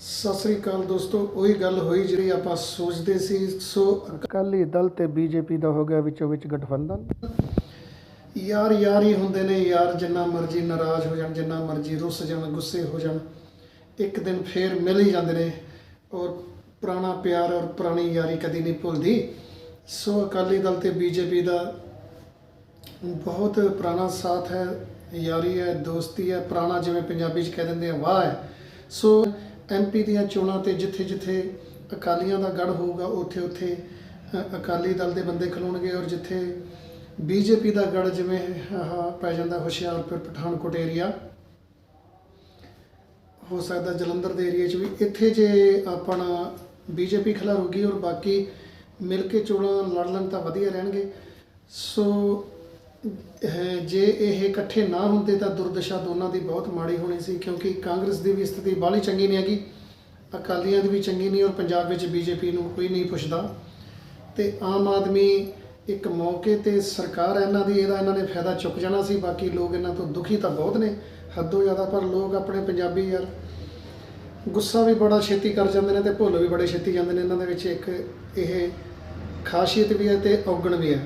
ਸਤਿ ਸ੍ਰੀ ਅਕਾਲ ਦੋਸਤੋ ਉਹੀ ਗੱਲ ਹੋਈ ਜਿਹੜੀ ਆਪਾਂ ਸੋਚਦੇ ਸੀ ਸੋ ਅਕਾਲੀ ਦਲ ਤੇ ਬੀਜੇਪੀ ਦਾ ਹੋ ਗਿਆ ਵਿੱਚੋਂ ਵਿੱਚ ਗਠਬੰਧਨ। ਯਾਰ ਯਾਰ ਹੀ ਹੁੰਦੇ ਨੇ ਯਾਰ ਜਿੰਨਾ ਮਰਜ਼ੀ ਨਾਰਾਜ਼ ਹੋ ਜਾਣ ਜਿੰਨਾ ਮਰਜ਼ੀ ਰੁੱਸ ਜਾਣ ਗੁੱਸੇ ਹੋ ਜਾਣ ਇੱਕ ਦਿਨ ਫੇਰ ਮਿਲ ਹੀ ਜਾਂਦੇ ਨੇ ਔਰ ਪੁਰਾਣਾ ਪਿਆਰ ਔਰ ਪੁਰਾਣੀ ਯਾਰੀ ਕਦੀ ਨਹੀਂ ਭੁੱਲਦੀ। ਸੋ ਅਕਾਲੀ ਦਲ ਤੇ ਬੀਜੇਪੀ ਦਾ ਬਹੁਤ ਪੁਰਾਣਾ ਸਾਥ ਹੈ ਯਾਰੀ ਹੈ ਦੋਸਤੀ ਹੈ ਪੁਰਾਣਾ ਜਿਵੇਂ ਪੰਜਾਬੀ 'ਚ ਕਹਿ ਦਿੰਦੇ ਆ ਵਾਹ ਹੈ। ਸੋ ਐਮਪੀ ਦੀਆਂ ਚੋਣਾਂ ਤੇ ਜਿੱਥੇ ਜਿੱਥੇ ਅਕਾਲੀਆਂ ਦਾ ਗੜ ਹੋਊਗਾ, ਉੱਥੇ ਉੱਥੇ ਅਕਾਲੀ ਦਲ ਦੇ ਬੰਦੇ ਖਲੋਣਗੇ ਔਰ ਜਿੱਥੇ ਬੀਜੇਪੀ ਦਾ ਗੜ ਜਿਵੇਂ ਆਹ ਪੈ ਜਾਂਦਾ ਹੁਸ਼ਿਆਰਪੁਰ, ਪਠਾਨਕੋਟ ਏਰੀਆ ਹੋ ਸਕਦਾ ਜਲੰਧਰ ਦੇ ਏਰੀਆ 'ਚ ਵੀ। ਇੱਥੇ ਜੇ ਆਪਣਾ ਬੀਜੇਪੀ ਖਿਲਾਰੂਗੀ ਔਰ ਬਾਕੀ ਮਿਲ ਕੇ ਚੋਣਾਂ ਲੜ ਲੈਣ ਤਾਂ ਵਧੀਆ ਰਹਿਣਗੇ। ਸੋ ਜੇ ਇਹ ਇਕੱਠੇ ਨਾ ਹੁੰਦੇ ਤਾਂ ਦੁਰਦਸ਼ਾ ਦੋਨਾਂ ਦੀ ਬਹੁਤ ਮਾੜੀ ਹੋਣੀ ਸੀ, ਕਿਉਂਕਿ ਕਾਂਗਰਸ ਦੀ ਵੀ ਸਥਿਤੀ ਬਾਹਲੀ ਚੰਗੀ ਨਹੀਂ ਹੈਗੀ, ਅਕਾਲੀਆਂ ਦੀ ਵੀ ਚੰਗੀ ਨਹੀਂ ਔਰ ਪੰਜਾਬ ਵਿੱਚ ਬੀਜੇਪੀ ਨੂੰ ਕੋਈ ਨਹੀਂ ਪੁੱਛਦਾ। ਤੇ ਆਮ ਆਦਮੀ ਇੱਕ ਮੌਕੇ ਤੇ ਸਰਕਾਰ ਇਹਨਾਂ ਦੀ, ਇਹਦਾ ਇਹਨਾਂ ਨੇ ਫਾਇਦਾ ਚੁੱਕ ਜਾਣਾ ਸੀ, ਬਾਕੀ ਲੋਕ ਇਹਨਾਂ ਤੋਂ ਦੁਖੀ ਤਾਂ ਬਹੁਤ ਨੇ, ਹੱਦੋਂ ਜ਼ਿਆਦਾ, ਪਰ ਲੋਕ ਆਪਣੇ ਪੰਜਾਬੀ ਯਾਰ, ਗੁੱਸਾ ਵੀ ਬੜਾ ਛੇਤੀ ਕਰ ਜਾਂਦੇ ਨੇ ਤੇ ਭੁੱਲ ਵੀ ਬੜੇ ਛੇਤੀ ਜਾਂਦੇ ਨੇ, ਇਹਨਾਂ ਦੇ ਵਿੱਚ ਇੱਕ ਇਹ ਖਾਸੀਅਤ ਵੀ ਹੈ ਤੇ ਔਗਣ ਵੀ ਹੈ।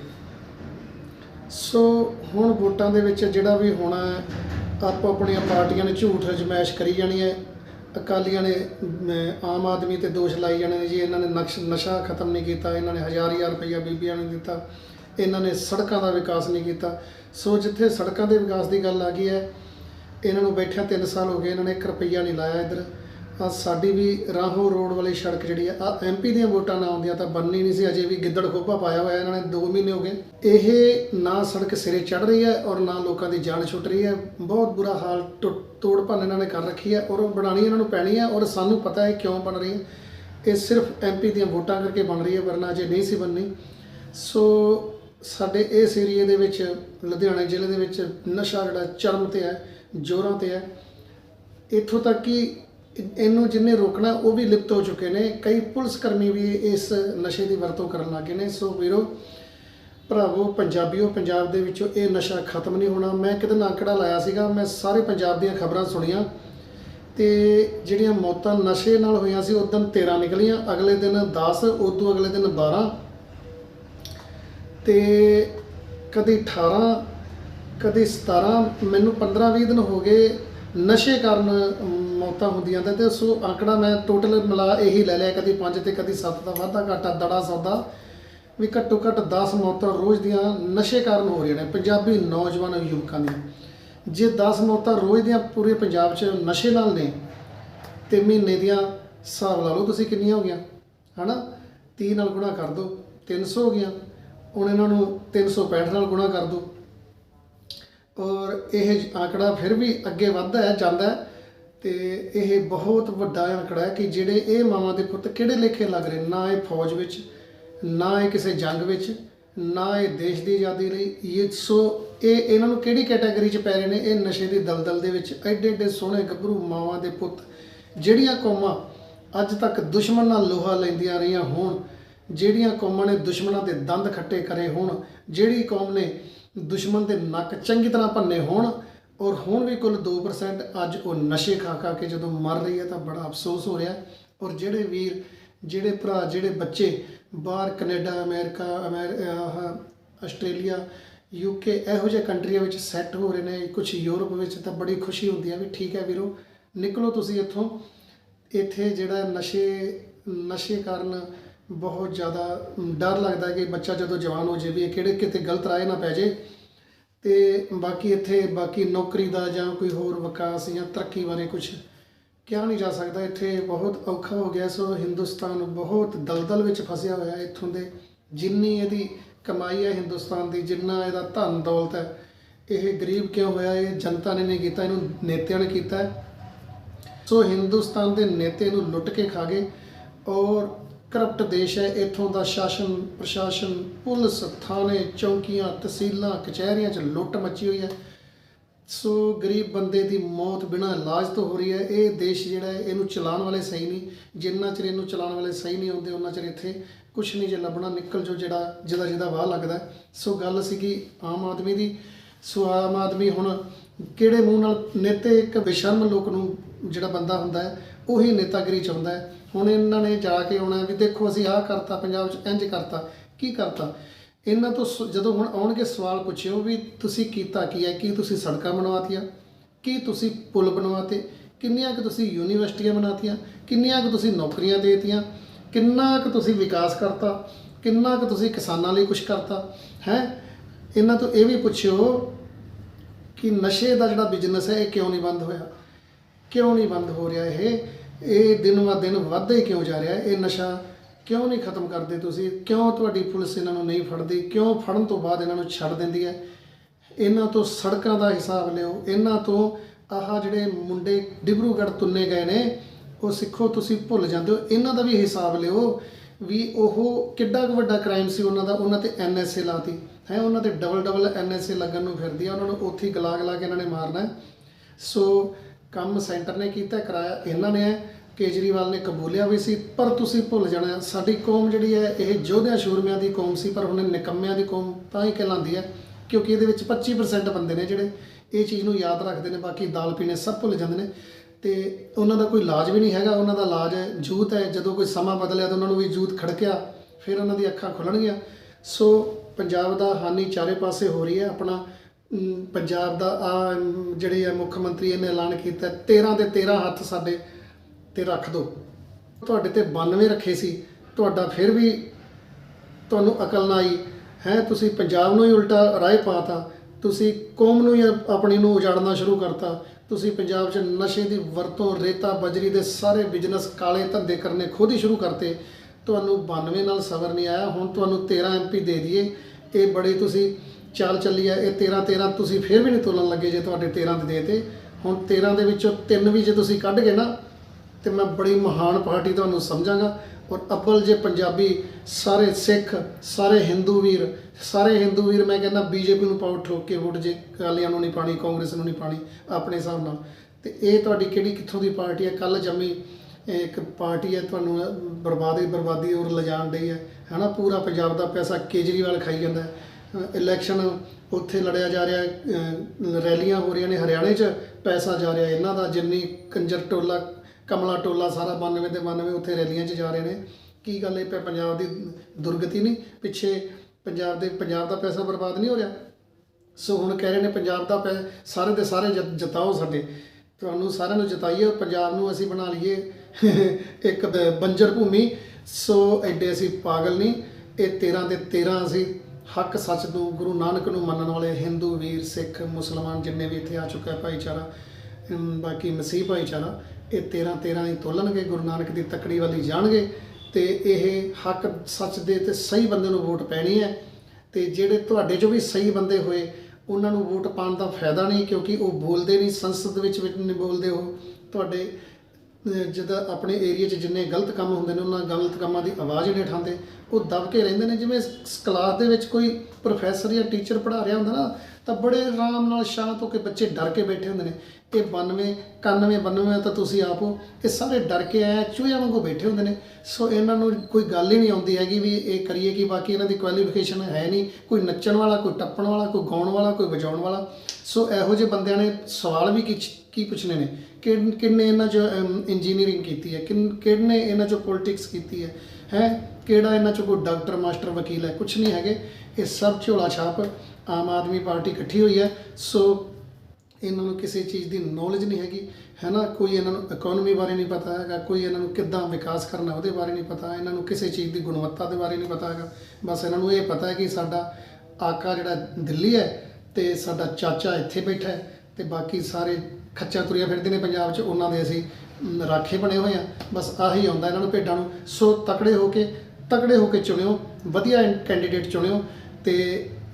ਸੋ ਹੁਣ ਵੋਟਾਂ ਦੇ ਵਿੱਚ ਜਿਹੜਾ ਵੀ ਹੋਣਾ ਹੈ, ਆਪੋ ਆਪਣੀਆਂ ਪਾਰਟੀਆਂ ਨੇ ਝੂਠ ਅਜਮਾਇਸ਼ ਕਰੀ ਜਾਣੀ ਹੈ। ਅਕਾਲੀਆਂ ਨੇ ਆਮ ਆਦਮੀ ਤੇ ਦੋਸ਼ ਲਾਈ ਜਾਣੇ ਨੇ ਜੀ। ਇਹਨਾਂ ਨੇ ਨਕਸ਼ ਨਸ਼ਾ ਖਤਮ ਨਹੀਂ ਕੀਤਾ। ਇਹਨਾਂ ਨੇ ਹਜ਼ਾਰ ਹਜ਼ਾਰ ਰੁਪਈਆ ਬੀਬੀਆਂ ਨੂੰ ਦਿੱਤਾ। ਇਹਨਾਂ ਨੇ ਸੜਕਾਂ ਦਾ ਵਿਕਾਸ ਨਹੀਂ ਕੀਤਾ। ਸੋ ਜਿੱਥੇ ਸੜਕਾਂ ਦੇ ਵਿਕਾਸ ਦੀ ਗੱਲ ਆ ਗਈ ਹੈ ਇਹਨਾਂ ਨੂੰ ਬੈਠਿਆਂ 3 ਸਾਲ ਹੋ ਗਏ। ਇਹਨਾਂ ਨੇ 1 ਰੁਪਈਆ ਨਹੀਂ ਲਾਇਆ ਇੱਧਰ। ਸਾਡੀ ਵੀ ਰਾਹੋਂ ਰੋਡ ਵਾਲੀ ਸੜਕ ਜਿਹੜੀ ਆ ਆ ਐਮਪੀ ਦੀਆਂ ਵੋਟਾਂ ਨਾ ਆਉਂਦੀਆਂ ਤਾਂ ਬਣਨੀ ਨਹੀਂ ਸੀ, ਅਜੇ ਵੀ ਗਿੱਦੜ ਖੋਪਾ ਪਾਇਆ ਹੋਇਆ ਇਹਨਾਂ ਨੇ 2 ਮਹੀਨੇ ਹੋ ਗਏ। ਇਹ ਨਾ ਸੜਕ ਸਿਰੇ ਚੜ ਰਹੀ ਹੈ ਔਰ ਨਾ ਲੋਕਾਂ ਦੀ ਜਾਨ ਛੁੱਟ ਰਹੀ ਹੈ। ਬਹੁਤ ਬੁਰਾ ਹਾਲ ਟੁ- ਤੋੜ ਭੰਨ ਇਹਨਾਂ ਨੇ ਕਰ ਰੱਖੀ ਹੈ ਔਰ ਉਹ ਬਣਾਉਣੀ ਇਹਨਾਂ ਨੂੰ ਪੈਣੀ ਹੈ ਔਰ ਸਾਨੂੰ ਪਤਾ ਹੈ ਕਿਉਂ ਬਣ ਰਹੀ ਹੈ। ਇਹ ਸਿਰਫ ਐਮਪੀ ਦੀਆਂ ਵੋਟਾਂ ਕਰਕੇ ਬਣ ਰਹੀ ਹੈ, ਵਰਨਾ ਜੇ ਨਹੀਂ ਸੀ ਬਣਨੀ। ਸੋ ਸਾਡੇ ਇਸ ਏਰੀਏ ਦੇ ਵਿੱਚ, ਲੁਧਿਆਣਾ ਜ਼ਿਲ੍ਹੇ ਦੇ ਵਿੱਚ ਨਸ਼ਾ ਜਿਹੜਾ ਚਰਮ ਤੇ ਹੈ, ਜ਼ੋਰਾਂ ਤੇ ਹੈ। ਇੱਥੋਂ ਤੱਕ ਕਿ ਇਹਨੂੰ ਜਿੰਨੇ ਰੋਕਣਾ, ਉਹ ਵੀ ਲਿਪਤ ਹੋ ਚੁੱਕੇ ਨੇ। ਕਈ ਪੁਲਿਸ ਕਰਮੀ ਵੀ ਇਸ ਨਸ਼ੇ ਦੀ ਵਰਤੋਂ ਕਰਨ ਲੱਗੇ ਨੇ। ਸੋ ਵੀਰੋ, ਭਰਾਵੋ, ਪੰਜਾਬੀਓ, ਪੰਜਾਬ ਦੇ ਵਿੱਚੋਂ ਇਹ ਨਸ਼ਾ ਖਤਮ ਨਹੀਂ ਹੋਣਾ। ਮੈਂ ਕਿਤੇ ਨਾ ਆંકੜਾ ਲਾਇਆ ਸੀਗਾ, ਮੈਂ ਸਾਰੇ ਪੰਜਾਬ ਦੀਆਂ ਖਬਰਾਂ ਸੁਣੀਆਂ ਤੇ ਜਿਹੜੀਆਂ ਮੌਤਾਂ ਨਸ਼ੇ ਨਾਲ ਹੋਈਆਂ ਸੀ ਉਸ ਦਿਨ 13 ਨਿਕਲੀਆਂ, ਅਗਲੇ ਦਿਨ 10 ਉਦੋਂ ਅਗਲੇ ਦਿਨ 12 ਤੇ ਕਦੀ 18 ਕਦੀ 17 ਮੈਨੂੰ 15 20 ਦਿਨ ਹੋ ਗਏ। ਨਸ਼ੇ ਕਾਰਨ ਮੌਤਾਂ ਹੁੰਦੀਆਂ ਤੇ ਤੇ ਸੋ ਅੰਕੜਾ ਮੈਂ ਟੋਟਲ ਮਿਲਾ ਇਹੀ ਲੈ ਲਿਆ ਕਦੀ 5 ਤੇ ਕਦੀ 7 ਦਾ ਵਾਧਾ ਘਾਟਾ, ਦੜਾ ਸੌਦਾ। ਵੀ ਘੱਟੋ ਘੱਟ 10 ਮੌਤਾਂ ਰੋਜ਼ ਦੀਆਂ ਨਸ਼ੇ ਕਾਰਨ ਹੋ ਰਹੀਆਂ ਨੇ ਪੰਜਾਬੀ ਨੌਜਵਾਨ ਯੁਵਕਾਂ ਦੀਆਂ। ਜੇ 10 ਮੌਤਾਂ ਰੋਜ਼ ਦੀਆਂ ਪੂਰੇ ਪੰਜਾਬ 'ਚ ਨਸ਼ੇ ਨਾਲ ਨੇ, ਤੇ ਮਹੀਨੇ ਦੀਆਂ ਹਿਸਾਬ ਲਾ ਲਓ ਤੁਸੀਂ ਕਿੰਨੀਆਂ ਹੋ ਗਈਆਂ, ਹਨਾ? 30 ਨਾਲ ਗੁਣਾ ਕਰ ਦਿਓ 300 ਹੋ ਗਈਆਂ, ਹੁਣ ਇਹਨਾਂ ਨੂੰ 365 ਨਾਲ ਗੁਣਾ ਕਰ ਦਿਓ ਔਰ ਇਹ ਆંકੜਾ ਫਿਰ ਵੀ ਅੱਗੇ ਵੱਧਦਾ ਹੈ, ਜਾਂਦਾ ਹੈ ਤੇ ਇਹ ਬਹੁਤ ਵੱਡਾ ਆંકੜਾ ਹੈ ਕਿ ਜਿਹੜੇ ਇਹ ਮਾਵਾਂ ਦੇ ਪੁੱਤ ਕਿਹੜੇ ਲੇਖੇ ਲੱਗ ਰਹੇ ਨਾ? ਇਹ ਫੌਜ ਵਿੱਚ, ਨਾ ਇਹ ਕਿਸੇ ਜੰਗ ਵਿੱਚ, ਨਾ ਇਹ ਦੇਸ਼ ਦੀ ਆਜ਼ਾਦੀ ਲਈ। ਇਹ ਸੋ ਇਹ ਇਹਨਾਂ ਨੂੰ ਕਿਹੜੀ ਕੈਟਾਗਰੀ 'ਚ ਪੈ ਰਹੇ ਨੇ? ਇਹ ਨਸ਼ੇ ਦੀ ਦਲਦਲ ਦੇ ਵਿੱਚ ਐਡੇ ਐਡੇ ਸੋਹਣੇ ਗੱਭਰੂ ਮਾਵਾਂ ਦੇ ਪੁੱਤ, ਜਿਹੜੀਆਂ ਕੌਮਾਂ ਅੱਜ ਤੱਕ ਦੁਸ਼ਮਣ ਨਾਲ ਲੋਹਾ ਲੈਂਦੀਆਂ ਰਹੀਆਂ ਹੋਣ, ਜਿਹੜੀਆਂ ਕੌਮਾਂ ਨੇ ਦੁਸ਼ਮਣਾਂ ਦੇ ਦੰਦ ਖੱਟੇ ਕਰੇ ਹੋਣ, ਜਿਹੜੀ ਕੌਮ ਨੇ ਦੁਸ਼ਮਣ ਦੇ ਨੱਕ ਚੰਗੀ ਤਰ੍ਹਾਂ ਭੰਨੇ ਹੋਣ ਔਰ ਹੁਣ ਵੀ ਕੁੱਲ 2% ਅੱਜ ਉਹ ਨਸ਼ੇ ਖਾ ਖਾ ਕੇ ਜਦੋਂ ਮਰ ਰਹੀ ਹੈ ਤਾਂ ਬੜਾ ਅਫਸੋਸ ਹੋ ਰਿਹਾ ਔਰ ਜਿਹੜੇ ਵੀਰ, ਜਿਹੜੇ ਭਰਾ, ਜਿਹੜੇ ਬੱਚੇ ਬਾਹਰ ਕੈਨੇਡਾ, ਅਮਰੀਕਾ ਅਮੈਰ ਆਸਟ੍ਰੇਲੀਆ ਯੂਕੇ ਇਹੋ ਜਿਹੇ ਕੰਟਰੀਆਂ ਵਿੱਚ ਸੈੱਟ ਹੋ ਰਹੇ ਨੇ ਕੁਝ ਯੂਰਪ ਵਿੱਚ ਤਾਂ ਬੜੀ ਖੁਸ਼ੀ ਹੁੰਦੀ ਹੈ ਵੀ ਠੀਕ ਹੈ ਵੀਰੋ, ਨਿਕਲੋ ਤੁਸੀਂ ਇੱਥੋਂ। ਇੱਥੇ ਜਿਹੜਾ ਨਸ਼ੇ ਨਸ਼ੇ ਕਾਰਨ ਬਹੁਤ ਜ਼ਿਆਦਾ ਡਰ ਲੱਗਦਾ ਕਿ ਬੱਚਾ ਜਦੋਂ ਜਵਾਨ ਹੋ ਜਾਵੇ ਕਿਹੜੇ ਕਿਤੇ ਗਲਤ ਰਾਹ ਨਾ ਪੈ ਜੇ ਤੇ ਬਾਕੀ ਇੱਥੇ ਬਾਕੀ ਨੌਕਰੀ ਦਾ ਜਾਂ ਕੋਈ ਹੋਰ ਵਿਕਾਸ ਜਾਂ ਤਰੱਕੀ ਬਾਰੇ ਕੁਝ ਕਿਹਾ ਨਹੀਂ ਜਾ ਸਕਦਾ। ਇੱਥੇ ਬਹੁਤ ਔਖਾ ਹੋ ਗਿਆ। ਸੋ ਹਿੰਦੁਸਤਾਨ ਬਹੁਤ ਦਲਦਲ ਵਿੱਚ ਫਸਿਆ ਹੋਇਆ ਹੈ ਇੱਥੋਂ ਦੇ। ਜਿੰਨੀ ਇਹਦੀ ਕਮਾਈ ਹੈ ਹਿੰਦੁਸਤਾਨ ਦੀ, ਜਿੰਨਾ ਇਹਦਾ ਧਨ ਦੌਲਤ ਹੈ, ਇਹ ਗਰੀਬ ਕਿਉਂ ਹੋਇਆ? ਇਹ ਜਨਤਾ ਨੇ ਨਹੀਂ ਕੀਤਾ, ਇਹਨੂੰ ਨੇਤਿਆਂ ਨੇ ਕੀਤਾ ਸੋ ਹਿੰਦੁਸਤਾਨ ਦੇ ਨੇਤੇ ਨੂੰ ਲੁੱਟ ਕੇ ਖਾ ਗਏ ਔਰ ਕਰਪਟ ਦੇਸ਼ ਹੈ। ਇੱਥੋਂ ਦਾ ਸ਼ਾਸਨ, ਪ੍ਰਸ਼ਾਸਨ, ਪੁਲਿਸ, ਥਾਣੇ, ਚੌਕੀਆਂ, ਤਹਿਸੀਲਾਂ, ਕਚਹਿਰੀਆਂ 'ਚ ਲੁੱਟ ਮੱਚੀ ਹੋਈ ਹੈ। ਸੋ ਗਰੀਬ ਬੰਦੇ ਦੀ ਮੌਤ ਬਿਨਾਂ ਇਲਾਜ ਤੋਂ ਹੋ ਰਹੀ ਹੈ। ਇਹ ਦੇਸ਼ ਜਿਹੜਾ ਹੈ, ਇਹਨੂੰ ਚਲਾਉਣ ਵਾਲੇ ਸਹੀ ਨਹੀਂ। ਜਿੰਨਾ ਚਿਰ ਇਹਨੂੰ ਚਲਾਉਣ ਵਾਲੇ ਸਹੀ ਨਹੀਂ ਹੁੰਦੇ, ਉਹਨਾਂ ਚਿਰ ਇੱਥੇ ਕੁਝ ਨਹੀਂ ਜੇ ਲੱਭਣਾ, ਨਿਕਲ ਜੋ ਜਿਹੜਾ ਜਿਹਦਾ ਜਿਹਦਾ ਵਾਹ ਲੱਗਦਾ ਸੋ ਗੱਲ ਸੀਗੀ ਆਮ ਆਦਮੀ ਦੀ। ਸੋ ਆਮ ਆਦਮੀ ਹੁਣ ਕਿਹੜੇ ਮੂੰਹ ਨਾਲ, ਨੇਤੇ ਇੱਕ ਵਿਸ਼ਰਮ ਲੋਕ ਨੂੰ ਜਿਹੜਾ ਬੰਦਾ ਹੁੰਦਾ ਹੈ ਉਹੀ ਨੇਤਾਗਰੀ ਚਾਹੁੰਦਾ ਹੈ। ਹੁਣ ਇਹਨਾਂ ਨੇ ਜਾ ਕੇ ਆਉਣਾ ਵੀ ਦੇਖੋ ਅਸੀਂ ਆਹ ਕਰਤਾ, ਪੰਜਾਬ 'ਚ ਇੰਜ ਕਰਤਾ, ਕੀ ਕਰਤਾ। ਇਹਨਾਂ ਤੋਂ ਸ- ਜਦੋਂ ਹੁਣ ਆਉਣਗੇ ਸਵਾਲ ਪੁੱਛਿਓ ਵੀ ਤੁਸੀਂ ਕੀਤਾ ਕੀ ਹੈ, ਕੀ ਤੁਸੀਂ ਸੜਕਾਂ ਬਣਵਾਤੀਆਂ, ਕੀ ਤੁਸੀਂ ਪੁਲ ਬਣਵਾਤੇ, ਕਿੰਨੀਆਂ ਕੁ ਤੁਸੀਂ ਯੂਨੀਵਰਸਿਟੀਆਂ ਬਣਾਤੀਆਂ, ਕਿੰਨੀਆਂ ਕੁ ਤੁਸੀਂ ਨੌਕਰੀਆਂ ਦੇਤੀਆਂ, ਕਿੰਨਾ ਕੁ ਤੁਸੀਂ ਵਿਕਾਸ ਕਰਤਾ, ਕਿੰਨਾ ਕੁ ਤੁਸੀਂ ਕਿਸਾਨਾਂ ਲਈ ਕੁਝ ਕਰਤਾ, ਹੈ? ਇਹਨਾਂ ਤੋਂ ਇਹ ਵੀ ਪੁੱਛਿਓ ਕਿ ਨਸ਼ੇ ਦਾ ਜਿਹੜਾ ਬਿਜ਼ਨਸ ਹੈ, ਇਹ ਕਿਉਂ ਨਹੀਂ ਬੰਦ ਹੋਇਆ? ਕਿਉਂ ਨਹੀਂ ਬੰਦ ਹੋ ਰਿਹਾ ਇਹ? ਇਹ ਦਿਨ ਵਾ ਦਿਨ ਵੱਧਦਾ ਹੀ ਕਿਉਂ ਜਾ ਰਿਹਾ? ਇਹ ਨਸ਼ਾ ਕਿਉਂ ਨਹੀਂ ਖਤਮ ਕਰਦੇ ਤੁਸੀਂ? ਕਿਉਂ ਤੁਹਾਡੀ ਪੁਲਿਸ ਇਹਨਾਂ ਨੂੰ ਨਹੀਂ ਫੜਦੀ? ਕਿਉਂ ਫੜਨ ਤੋਂ ਬਾਅਦ ਇਹਨਾਂ ਨੂੰ ਛੱਡ ਦਿੰਦੀ ਹੈ? ਇਹਨਾਂ ਤੋਂ ਸੜਕਾਂ ਦਾ ਹਿਸਾਬ ਲਿਓ। ਇਹਨਾਂ ਤੋਂ ਆਹ ਜਿਹੜੇ ਮੁੰਡੇ ਡਿਬਰੂਗੜ੍ਹ ਤੁੰਨੇ ਗਏ ਨੇ, ਉਹ ਸਿੱਖੋ, ਤੁਸੀਂ ਭੁੱਲ ਜਾਂਦੇ ਹੋ। ਇਹਨਾਂ ਦਾ ਵੀ ਹਿਸਾਬ ਲਿਓ ਵੀ ਉਹ ਕਿੱਡਾ ਕੁ ਵੱਡਾ ਕ੍ਰਾਈਮ ਸੀ ਉਹਨਾਂ ਦਾ। ਉਹਨਾਂ ਤੇ ਐਨਐਸਏ ਲਾਤੀ। ਹੈ, ਉਹਨਾਂ ਤੇ ਡਬਲ ਡਬਲ ਐਨਐਸਏ ਲੱਗਣ ਨੂੰ ਫਿਰਦੀ ਆ। ਉਹਨਾਂ ਨੂੰ ਉੱਥੇ ਗਲਾ ਗਲਾ ਕੇ ਇਹਨਾਂ ਨੇ ਮਾਰਨਾ ਸੋ ਕੰਮ ਸੈਂਟਰ ਨੇ ਕੀਤਾ, ਕਰਾਇਆ, ਇਹਨਾਂ ਨੇ ਹੈ ਕੇਜਰੀਵਾਲ ਨੇ ਕਬੂਲਿਆ ਵੀ ਸੀ, ਪਰ ਤੁਸੀਂ ਭੁੱਲ ਜਾਣਾ, ਸਾਡੀ ਕੌਮ ਜਿਹੜੀ ਹੈ, ਇਹ ਯੋਧਿਆਂ ਸ਼ੂਰਮਿਆਂ ਦੀ ਕੌਮ ਸੀ, ਪਰ ਹੁਣ ਨਿਕੰਮਿਆਂ ਦੀ ਕੌਮ ਤਾਂ ਹੀ ਕਹਿਲਾਉਂਦੀ ਹੈ, ਕਿਉਂਕਿ ਇਹਦੇ ਵਿੱਚ 25% ਬੰਦੇ ਨੇ ਜਿਹੜੇ ਇਹ ਚੀਜ਼ ਨੂੰ ਯਾਦ ਰੱਖਦੇ ਨੇ, ਬਾਕੀ ਦਾਲ ਪੀਣੇ ਸਭ ਭੁੱਲ ਜਾਂਦੇ ਨੇ, ਤੇ ਉਹਨਾਂ ਦਾ ਕੋਈ ਇਲਾਜ ਵੀ ਨਹੀਂ ਹੈਗਾ, ਉਹਨਾਂ ਦਾ ਇਲਾਜ ਹੈ, ਜੂਤ ਹੈ, ਜਦੋਂ ਕੋਈ ਸਮਾਂ ਬਦਲਿਆ ਤਾਂ ਉਹਨਾਂ ਨੂੰ ਵੀ ਜੂਤ ਖੜਕਿਆ, ਫਿਰ ਉਹਨਾਂ ਦੀ ਅੱਖਾਂ ਖੁੱਲਣਗੀਆਂ, ਸੋ ਪੰਜਾਬ ਦਾ ਹਾਨੀ ਚਾਰੇ ਪਾਸੇ ਹੋ ਰਹੀ ਹੈ, ਆਪਣਾ ਪੰਜਾਬ ਦਾ, ਆ ਜਿਹੜੇ ਆ ਮੁੱਖ ਮੰਤਰੀ ਇਹਨੇ ਐਲਾਨ ਕੀਤਾ 13 ਦੇ 13 ਹੱਥ ਸਾਡੇ ਤੇ ਰੱਖ ਦਿਓ ਤੁਹਾਡੇ ਤੇ 92 ਰੱਖੇ ਸੀ, ਤੁਹਾਡਾ ਫਿਰ ਵੀ ਤੁਹਾਨੂੰ ਅਕਲ ਨਾ ਆਈ। ਹੈ, ਤੁਸੀਂ ਪੰਜਾਬ ਨੂੰ ਹੀ ਉਲਟਾ ਰਾਹ ਪਾਤਾ, ਤੁਸੀਂ ਕੌਮ ਨੂੰ ਹੀ ਆਪਣੀ ਨੂੰ ਉਜਾੜਨਾ ਸ਼ੁਰੂ ਕਰਤਾ। ਤੁਸੀਂ ਪੰਜਾਬ 'ਚ ਨਸ਼ੇ ਦੀ ਵਰਤੋਂ, ਰੇਤਾ ਬਜਰੀ ਦੇ ਸਾਰੇ ਬਿਜ਼ਨਸ ਕਾਲੇ ਧੰਦੇ ਕਰਨੇ ਖੁਦ ਹੀ ਸ਼ੁਰੂ ਕਰਤੇ। ਤੁਹਾਨੂੰ 92 ਨਾਲ ਸਬਰ ਨਹੀਂ ਆਇਆ, ਹੁਣ ਤੁਹਾਨੂੰ 13 ਐਮਪੀ ਦੇ ਦਈਏ। ਇਹ ਬੜੇ ਤੁਸੀਂ ਚਾਲ ਚੱਲੀ ਹੈ, ਇਹ 13 13 ਤੁਸੀਂ ਫਿਰ ਵੀ ਨਹੀਂ ਤੋਲਣ ਲੱਗੇ ਜੇ ਤੁਹਾਡੇ 13 ਦੇ ਦੇਤੇ ਹੁਣ 13 ਦੇ ਵਿੱਚੋਂ ਤਿੰਨ ਵੀ ਜੇ ਤੁਸੀਂ ਕੱਢ ਗਏ ਨਾ, ਤੇ ਮੈਂ ਬੜੀ ਮਹਾਨ ਪਾਰਟੀ ਤੁਹਾਨੂੰ ਸਮਝਾਂਗਾ। ਔਰ ਅੱਬਲ ਜੇ ਪੰਜਾਬੀ, ਸਾਰੇ ਸਿੱਖ, ਸਾਰੇ ਹਿੰਦੂ ਵੀਰ, ਸਾਰੇ ਹਿੰਦੂ ਵੀਰ ਮੈਂ ਕਹਿੰਦਾ ਬੀਜੇਪੀ ਨੂੰ ਪਾਉ ਠੋਕ ਕੇ ਵੋਟ ਜੇ ਅਕਾਲੀਆਂ ਨੂੰ ਨਹੀਂ ਪਾਣੀ, ਕਾਂਗਰਸ ਨੂੰ ਨਹੀਂ ਪਾਣੀ, ਆਪਣੇ ਹਿਸਾਬ ਨਾਲ। ਤੇ ਇਹ ਤੁਹਾਡੀ ਕਿਹੜੀ ਕਿੱਥੋਂ ਦੀ ਪਾਰਟੀ ਹੈ? ਕੱਲ ਜੰਮੀ ਇੱਕ ਪਾਰਟੀ ਹੈ, ਤੁਹਾਨੂੰ ਬਰਬਾਦੀ ਬਰਬਾਦੀ ਔਰ ਲਿਜਾਣ ਡਈ ਹੈ। ਹਨਾ, ਪੂਰਾ ਪੰਜਾਬ ਦਾ ਪੈਸਾ ਕੇਜਰੀਵਾਲ ਖਾਈ ਜਾਂਦਾ ਹੈ। ਇਲੈਕਸ਼ਨ ਉੱਥੇ ਲੜਿਆ ਜਾ ਰਿਹਾ ਹੈ, ਰੈਲੀਆਂ ਹੋ ਰਹੀਆਂ ਨੇ ਹਰਿਆਣੇ 'ਚ ਪੈਸਾ ਜਾ ਰਿਹਾ ਇਹਨਾਂ ਦਾ ਜਿੰਨੀ ਕੰਜਰ ਟੋਲਾ ਕਮਲਾ ਟੋਲਾ ਸਾਰਾ 92 ਤੇ 92 ਉੱਥੇ ਰੈਲੀਆਂ 'ਚ ਜਾ ਰਹੇ ਨੇ। ਕੀ ਗੱਲ ਇਹ ਪ- ਪੰਜਾਬ ਦੀ ਦੁਰਗਤੀ ਨਹੀਂ? ਪਿੱਛੇ ਪੰਜਾਬ ਦੇ ਪੰਜਾਬ ਦਾ ਪੈਸਾ ਬਰਬਾਦ ਨਹੀਂ ਹੋ ਰਿਹਾ? ਸੋ ਹੁਣ ਕਹਿ ਰਹੇ ਨੇ ਪੰਜਾਬ ਦਾ ਪੈ ਸਾਰੇ ਦੇ ਸਾਰੇ ਜਿ- ਜਿਤਾਓ ਸਾਡੇ। ਤੁਹਾਨੂੰ ਸਾਰਿਆਂ ਨੂੰ ਜਿਤਾਈਏ ਪੰਜਾਬ ਨੂੰ ਅਸੀਂ ਬਣਾ ਲਈਏ ਇੱਕ ਬ- ਬੰਜਰ ਭੂਮੀ। ਸੋ ਐਡੇ ਅਸੀਂ ਪਾਗਲ ਨਹੀਂ। ਇਹ 13 ਦੇ 13 ਅਸੀਂ ਹੱਕ ਸੱਚ ਨੂੰ ਗੁਰੂ ਨਾਨਕ ਨੂੰ ਮੰਨਣ ਵਾਲੇ ਹਿੰਦੂ, ਵੀਰ, ਸਿੱਖ, ਮੁਸਲਮਾਨ ਜਿੰਨੇ ਵੀ ਇੱਥੇ ਆ ਚੁੱਕਾ ਭਾਈਚਾਰਾ ਬਾਕੀ ਮਸੀਹ ਭਾਈਚਾਰਾ, ਇਹ 13 13 ਹੀ ਤੋਲਣਗੇ, ਗੁਰੂ ਨਾਨਕ ਦੀ ਤਕੜੀ ਵਾਲੀ ਜਾਣਗੇ ਤੇ ਇਹ ਹੱਕ ਸੱਚ ਦੇ ਤੇ ਸਹੀ ਬੰਦੇ ਨੂੰ ਵੋਟ ਪੈਣੀ ਹੈ ਤੇ ਜਿਹੜੇ ਤੁਹਾਡੇ ਚੋਂ ਵੀ ਸਹੀ ਬੰਦੇ ਹੋਏ, ਉਹਨਾਂ ਨੂੰ ਵੋਟ ਪਾਉਣ ਦਾ ਫਾਇਦਾ ਨਹੀਂ ਕਿਉਂਕਿ ਉਹ ਬੋਲਦੇ ਨਹੀਂ, ਸੰਸਦ ਵਿੱਚ ਵਿੱਚ ਨਹੀਂ ਬੋਲਦੇ ਉਹ, ਤੁਹਾਡੇ ਅਹ, ਆਪਣੇ ਏਰੀਆ 'ਚ ਜਿੰਨੇ ਗਲਤ ਕੰਮ ਹੁੰਦੇ ਨੇ ਉਹਨਾਂ ਗਲਤ ਕੰਮਾਂ ਦੀ ਆਵਾਜ਼ ਹੀ ਨਹੀਂ ਉਠਾਉਂਦੇ। ਉਹ ਦਬ ਕੇ ਰਹਿੰਦੇ ਨੇ ਜਿਵੇਂ ਕਲਾਸ ਦੇ ਵਿੱਚ ਕੋਈ ਪ੍ਰੋਫੈਸਰ ਜਾਂ ਟੀਚਰ ਪੜ੍ਹਾ ਰਿਹਾ ਹੁੰਦਾ ਨਾ ਤਾਂ ਬੜੇ ਆਰਾਮ ਨਾਲ ਸ਼ਾਂਤ ਹੋ ਕੇ ਬੱਚੇ ਡਰ ਕੇ ਬੈਠੇ ਹੁੰਦੇ ਨੇ। ਇਹ 92 91 92 ਤਾਂ ਤੁਸੀਂ ਆਪ ਹੋ। ਇਹ ਸਾਰੇ ਡਰ ਕੇ ਆਏ ਚੂਹਿਆਂ ਵਾਂਗੂ ਬੈਠੇ ਹੁੰਦੇ ਨੇ। ਸੋ ਇਹਨਾਂ ਨੂੰ ਕੋਈ ਗੱਲ ਹੀ ਨਹੀਂ ਆਉਂਦੀ ਹੈਗੀ ਵੀ ਇਹ ਕਰੀਏ ਕਿ, ਬਾਕੀ ਇਹਨਾਂ ਦੀ ਕੁਆਲੀਫਿਕੇਸ਼ਨ ਹੈ ਨਹੀਂ। ਕੋਈ ਨੱਚਣ ਵਾਲਾ, ਕੋਈ ਟੱਪਣ ਵਾਲਾ, ਕੋਈ ਗਾਉਣ ਵਾਲਾ, ਕੋਈ ਵਜਾਉਣ ਵਾਲਾ। ਸੋ ਇਹੋ ਜਿਹੇ ਬੰਦਿਆਂ ਨੇ ਸਵਾਲ ਵੀ ਕੀ ਪੁੱਛਣੇ ਨੇ? ਕਿ- ਕਿੰਨੇ ਇਹਨਾਂ 'ਚ ਇੰਜੀਨੀਅਰਿੰਗ ਕੀਤੀ ਹੈ? ਕਿੰਨ ਕਿੰਨੇ ਇਹਨਾਂ 'ਚ ਪੋਲਿਟਿਕਸ ਕੀਤੀ ਹੈ? ਹੈ? ਕਿਹੜਾ ਇਹਨਾਂ 'ਚ ਕੋਈ ਡਾਕਟਰ, ਮਾਸਟਰ, ਵਕੀਲ ਹੈ? ਕੁਝ ਨਹੀਂ ਹੈਗੇ। ਇਹ ਸਭ ਝੋਲਾ ਛਾਪ ਆਮ ਆਦਮੀ ਪਾਰਟੀ ਇਕੱਠੀ ਹੋਈ ਹੈ। ਸੋ ਇਹਨਾਂ ਨੂੰ ਕਿਸੇ ਚੀਜ਼ ਦੀ ਨੌਲੇਜ ਨਹੀਂ ਹੈਗੀ, ਹੈ ਨਾ? ਕੋਈ ਇਹਨਾਂ ਨੂੰ ਇਕਨੋਮੀ ਬਾਰੇ ਨਹੀਂ ਪਤਾ ਹੈਗਾ, ਕੋਈ ਇਹਨਾਂ ਨੂੰ ਕਿੱਦਾਂ ਵਿਕਾਸ ਕਰਨਾ ਉਹਦੇ ਬਾਰੇ ਨਹੀਂ ਪਤਾ, ਇਹਨਾਂ ਨੂੰ ਕਿਸੇ ਚੀਜ਼ ਦੀ ਗੁਣਵੱਤਾ ਦੇ ਬਾਰੇ ਨਹੀਂ ਪਤਾ ਹੈਗਾ। ਬਸ ਇਹਨਾਂ ਨੂੰ ਇਹ ਪਤਾ ਹੈ ਕਿ ਸਾਡਾ ਆਕਾ ਜਿਹੜਾ ਦਿੱਲੀ ਹੈ ਤੇ ਸਾਡਾ ਚਾਚਾ ਇੱਥੇ ਬੈਠਾ ਹੈ। ਤੇ ਬਾਕੀ ਸਾਰੇ ਖੱਚਾ ਤੁਰੀਆਂ ਫਿਰਦੇ ਨੇ ਪੰਜਾਬ 'ਚ, ਉਹਨਾਂ ਦੇ ਅਸੀਂ ਰਾਖੇ ਬਣੇ ਹੋਏ ਆ। ਬਸ ਆਹੀ ਆਉਂਦਾ ਇਹਨਾਂ ਨੂੰ ਭੇਡਾਂ ਨੂੰ। ਸੋ ਤਕੜੇ ਹੋ ਕੇ, ਤਕੜੇ ਹੋ ਕੇ ਚੁਣਿਓ, ਵਧੀਆ ਕੈਂਡੀਡੇਟ ਚੁਣਿਓ ਤੇ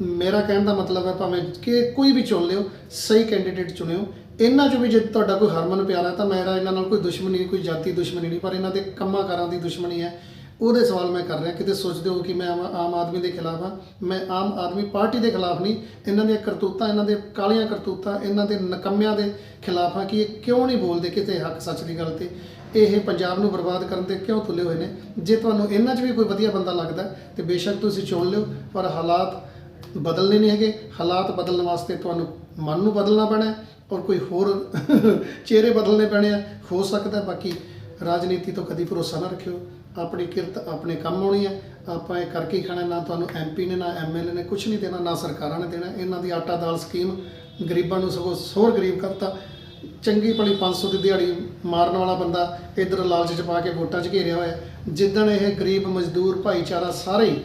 ਮੇਰਾ ਕਹਿਣ ਦਾ ਮਤਲਬ ਹੈ ਭਾਵੇਂ ਕਿ ਕੋਈ ਵੀ ਚੁਣ ਲਿਓ, ਸਹੀ ਕੈਂਡੀਡੇਟ ਚੁਣਿਓ। ਇਹਨਾਂ 'ਚੋਂ ਵੀ ਜੇ ਤੁਹਾਡਾ ਕੋਈ ਹਰਮਨ ਪਿਆਰਾ ਤਾਂ ਮੇਰਾ ਇਹਨਾਂ ਨਾਲ ਕੋਈ ਦੁਸ਼ਮਣੀ ਨਹੀਂ, ਕੋਈ ਜਾਤੀ ਦੁਸ਼ਮਣੀ ਨਹੀਂ, ਪਰ ਇਹਨਾਂ ਦੇ ਕੰਮਾਂ ਕਾਰਾਂ ਦੀ ਦੁਸ਼ਮਣੀ ਹੈ। ਉਹਦੇ ਸਵਾਲ ਮੈਂ ਕਰ ਰਿਹਾ, ਕਿਤੇ ਸੋਚਦੇ ਹੋ ਕਿ ਮੈਂ ਆਮ ਆਦਮੀ ਦੇ ਖਿਲਾਫ ਹਾਂ? ਮੈਂ ਆਮ ਆਦਮੀ ਪਾਰਟੀ ਦੇ ਖਿਲਾਫ ਨਹੀਂ, ਇਹਨਾਂ ਦੀਆਂ ਕਰਤੂਤਾਂ, ਇਹਨਾਂ ਦੇ ਕਾਲੀਆਂ ਕਰਤੂਤਾਂ, ਇਹਨਾਂ ਦੇ ਨਕੰਮਿਆਂ ਦੇ ਖਿਲਾਫ ਹਾਂ ਕਿ ਇਹ ਕਿਉਂ ਨਹੀਂ ਬੋਲਦੇ ਕਿਤੇ ਹੱਕ ਸੱਚ ਦੀ ਗੱਲ ਤੇ? ਇਹ ਪੰਜਾਬ ਨੂੰ ਬਰਬਾਦ ਕਰਨ ਤੇ ਕਿਉਂ ਤੁਲੇ ਹੋਏ ਨੇ? ਜੇ ਤੁਹਾਨੂੰ ਇਹਨਾਂ 'ਚ ਵੀ ਕੋਈ ਵਧੀਆ ਬੰਦਾ ਲੱਗਦਾ ਤੇ ਬੇਸ਼ੱਕ ਤੁਸੀਂ ਚੁਣ ਲਿਓ, ਪਰ ਹਾਲਾਤ ਬਦਲਨੇ ਨਹੀਂ ਹੈਗੇ। ਹਾਲਾਤ ਬਦਲਣ ਵਾਸਤੇ ਤੁਹਾਨੂੰ ਮਨ ਨੂੰ ਬਦਲਣਾ ਪੈਣਾ ਔਰ ਕੋਈ ਹੋਰ ਚਿਹਰੇ ਬਦਲਨੇ ਪੈਣੇ ਆ। ਹੋ ਸਕਦਾ ਬਾਕੀ ਰਾਜਨੀਤੀ ਤੋਂ ਕਦੀ ਭਰੋਸਾ ਨਾ ਰੱਖਿਓ। ਆਪਣੀ ਕਿਰਤ ਆਪਣੇ ਕੰਮ ਆਉਣੀ ਹੈ। ਆਪਾਂ ਇਹ ਕਰਕੇ ਖਾਣਾ ਨਾ ਤੁਹਾਨੂੰ ਐਮਪੀ ਨੇ, ਨਾ ਐਮਐਲਏ ਨੇ ਕੁਝ ਨਹੀਂ ਦੇਣਾ, ਨਾ ਸਰਕਾਰਾਂ ਨੇ ਦੇਣਾ। ਇਹਨਾਂ ਦੀ ਆਟਾ ਦਾਲ ਸਕੀਮ ਗਰੀਬਾਂ ਨੂੰ ਸਗੋਂ ਹੋਰ ਗਰੀਬ ਕਰਤਾ। ਚੰਗੀ ਭਲੀ 500 ਦੀ ਦਿਹਾੜੀ ਮਾਰਨ ਵਾਲਾ ਬੰਦਾ ਇਧਰ ਲਾਲਚ ਚ ਪਾ ਕੇ ਵੋਟਾਂ 'ਚ ਘੇਰਿਆ ਹੋਇਆ ਜਿੱਦਣ ਇਹ ਗਰੀਬ ਮਜ਼ਦੂਰ ਭਾਈਚਾਰਾ ਸਾਰੇ ਹੀ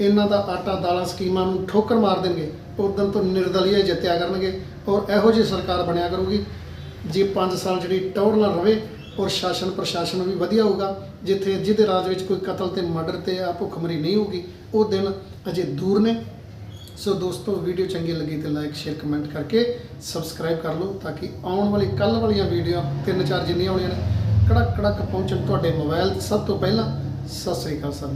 ਇਹਨਾਂ ਦਾ ਆਟਾ ਦਾਲਾਂ ਸਕੀਮਾਂ ਨੂੰ ਠੋਕਰ ਮਾਰ ਦੇਣਗੇ, ਉਦੋਂ ਤੋਂ ਨਿਰਦਲੀਏ ਜਿੱਤਿਆ ਕਰਨਗੇ ਔਰ ਇਹੋ ਜਿਹੀ ਸਰਕਾਰ ਬਣਿਆ ਕਰੂਗੀ। ਜੇ 5 ਸਾਲ ਜਿਹੜੀ ਟੌਰ ਨਾਲ ਰਵੇ ਔਰ ਸ਼ਾਸਨ ਪ੍ਰਸ਼ਾਸਨ ਵੀ ਵਧੀਆ ਹੋਊਗਾ। ਜਿੱਥੇ ਜਿਹਦੇ ਰਾਜ ਵਿੱਚ ਕੋਈ ਕਤਲ ਤੇ ਮਰਡਰ ਤੇ ਆ ਭੁੱਖਮਰੀ ਨਹੀਂ ਹੋਊਗੀ, ਉਹ ਦਿਨ ਅਜੇ ਦੂਰ ਨੇ। ਸੋ ਦੋਸਤੋ, ਵੀਡੀਓ ਚੰਗੀ ਲੱਗੀ ਤੇ ਲਾਈਕ ਸ਼ੇਅਰ ਕਮੈਂਟ ਕਰਕੇ ਸਬਸਕ੍ਰਾਈਬ ਕਰ ਲਓ ਤਾਂ ਕਿ ਆਉਣ ਵਾਲੀ ਕੱਲ ਵਾਲੀਆਂ ਵੀਡੀਓ ਤਿੰਨ ਚਾਰ ਜਿੰਨੀਆਂ ਆਉਣੀਆਂ ਨੇ ਕੜਕ ਕੜਕ ਪਹੁੰਚਣ ਤੁਹਾਡੇ ਮੋਬਾਈਲ ਸਭ ਤੋਂ ਪਹਿਲਾਂ, ਸਤਿ ਸ੍ਰੀ ਅਕਾਲ ਸਰ।